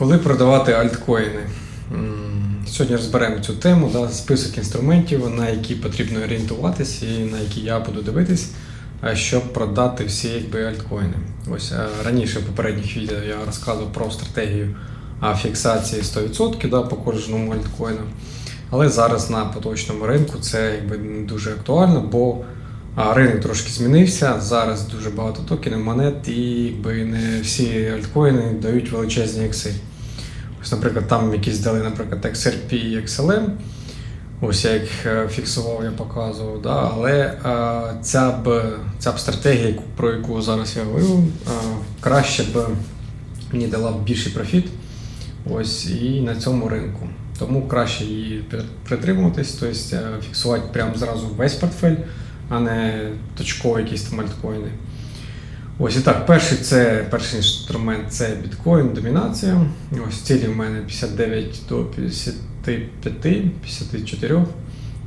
Коли продавати альткоїни? Сьогодні розберемо цю тему, да, список інструментів, на які потрібно орієнтуватись і на які я буду дивитись, щоб продати всі якби, альткоїни. Ось е, раніше в попередніх відео я розказував про стратегію фіксації 100% да, по кожному альткоїну. Але зараз на поточному ринку це якби не дуже актуально, бо ринок трошки змінився. Зараз дуже багато токенів, монет, і якби не всі альткоїни дають величезні ікси. Ось, наприклад, там якісь дали, наприклад, XRP і XLM. Ось я їх е, фіксував, я показував. Да? Але е, ця б ця б стратегія, про яку зараз я говорю, е, краще б мені дала б більший профіт. Ось і на цьому ринку. Тому краще її притримуватись, тобто фіксувати прямо зразу весь портфель, а не точково якісь там альткоїни. Ось і так, перший це перший інструмент це біткоін, домінація. Ось цілі в мене 59 до 55, 54.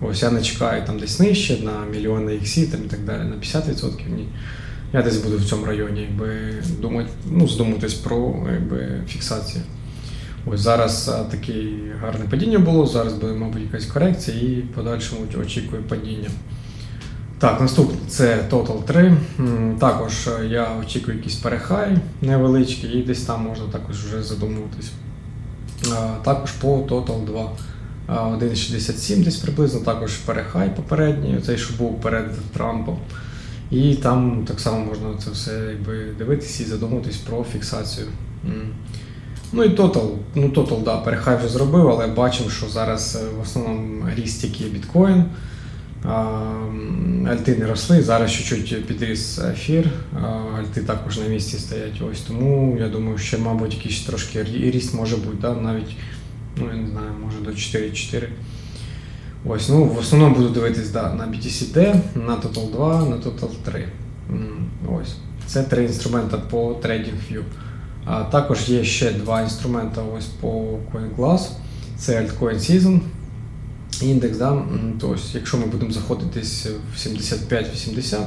Ось я не чекаю там десь нижче на мільйони іксів там і так далі, на 50% ні. Я десь буду в цьому районі, якби думати, ну, здуматись про якби, фіксацію. Ось зараз таке гарне падіння було, зараз буде, мабуть, якась корекція і в подальшому очікую падіння. Так, наступне це Total 3. Також е, я очікую якийсь перехай невеличкий, і десь там можна також вже задумуватись. Також по Total 2. 1,67 десь приблизно, також перехай попередній, цей, що був перед Трампом. І там так само можна це все якби, дивитися і задумуватись про фіксацію. Ну і Total. Ну, Total, да, перехай вже зробив, але бачимо, що зараз е, в основному ріст тільки біткоін. Альти не росли, зараз чуть-чуть підріс ефір, альти також на місці стоять. Ось тому я думаю, ще, мабуть, якийсь трошки ріст може бути, да? навіть, ну я не знаю, може до 4,4. Ось, ну в основному буду дивитись да, на BTCD, на Total 2, на Total 3. Ось. Це три інструмента по TradingView. А також є ще два інструмента ось по CoinGlass. Це Altcoin Season індекс, да? м, тобто, якщо ми будемо заходитись в 75-80,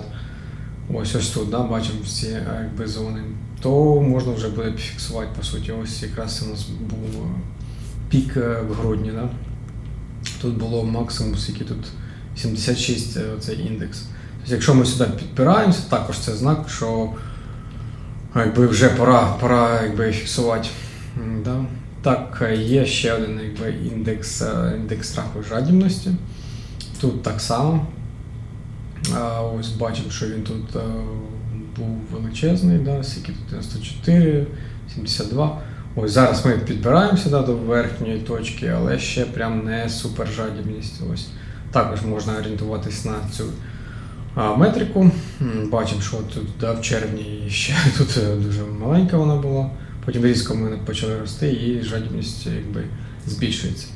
ось ось тут, да, бачимо всі е, якби, зони, то можна вже буде фіксувати, по суті. Ось якраз у нас був е, пік е, в грудні. Да? Тут було максимум, скільки тут 76 е, оцей індекс. Тобто, якщо ми сюди підпираємося, також це знак, що якби вже пора, пора якби, фіксувати. Да? Так, є ще один якби, індекс, е, індекс страху жадібності. Тут так само. Ось бачимо, що він тут е, був величезний, да, скільки тут 94, 72. Ось зараз ми підбираємося да, до верхньої точки, але ще прям не супер жадібність. Ось. Також можна орієнтуватись на цю метрику. Бачимо, що тут да, в червні ще тут е, дуже маленька вона була. Потім різко ми почали рости і жадібність якби, збільшується.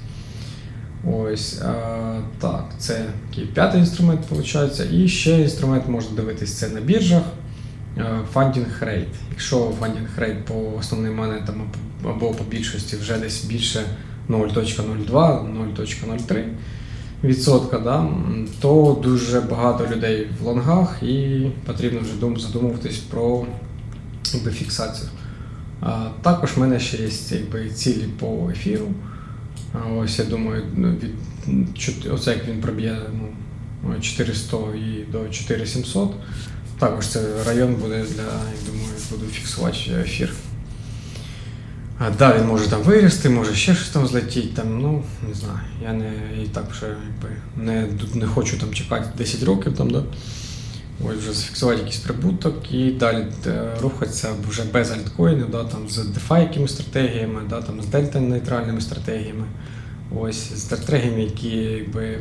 Ось а, так, це такий п'ятий інструмент виходить. І ще інструмент можна дивитись це на біржах. Фандінг рейт. Якщо фандінг рейт по основним монетам або по більшості вже десь більше 0.02, 0.03 відсотка, да, то дуже багато людей в лонгах і потрібно вже задумуватись про якби, фіксацію. Також в мене ще є якби, цілі по ефіру. Ось я думаю, ну, від оце як він проб'є ну, 400 і до 4700. Також це район буде для, я думаю, буду фіксувати ефір. А, да, він може там вирости, може ще щось там злетіти, там, ну, не знаю. Я не і так вже якби не, не хочу там чекати 10 років там, да. Ось вже зафіксувати якийсь прибуток і далі е, рухатися вже без альткоїнів, да, там, з DeFi якимись стратегіями, да, там, з дельта-нейтральними стратегіями. Ось стратегіями, які якби,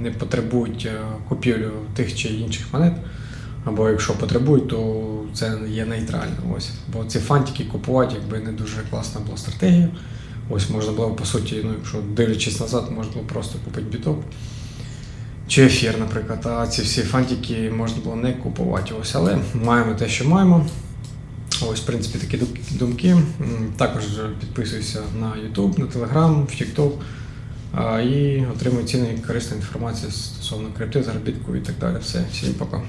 не потребують е, купівлю тих чи інших монет. Або якщо потребують, то це є нейтрально. Ось. Бо ці фантики купувати якби не дуже класна була стратегія. Ось можна було, по суті, ну, якщо дивлячись назад, можна було просто купити біток. Чи ефір, наприклад, а ці всі фантики можна було не купувати. Ось, але маємо те, що маємо. Ось, в принципі, такі думки. Також підписуйся на YouTube, на Telegram, в TikTok і отримуй цінну і корисну інформацію стосовно крипти, заробітку і так далі. Все, всім пока.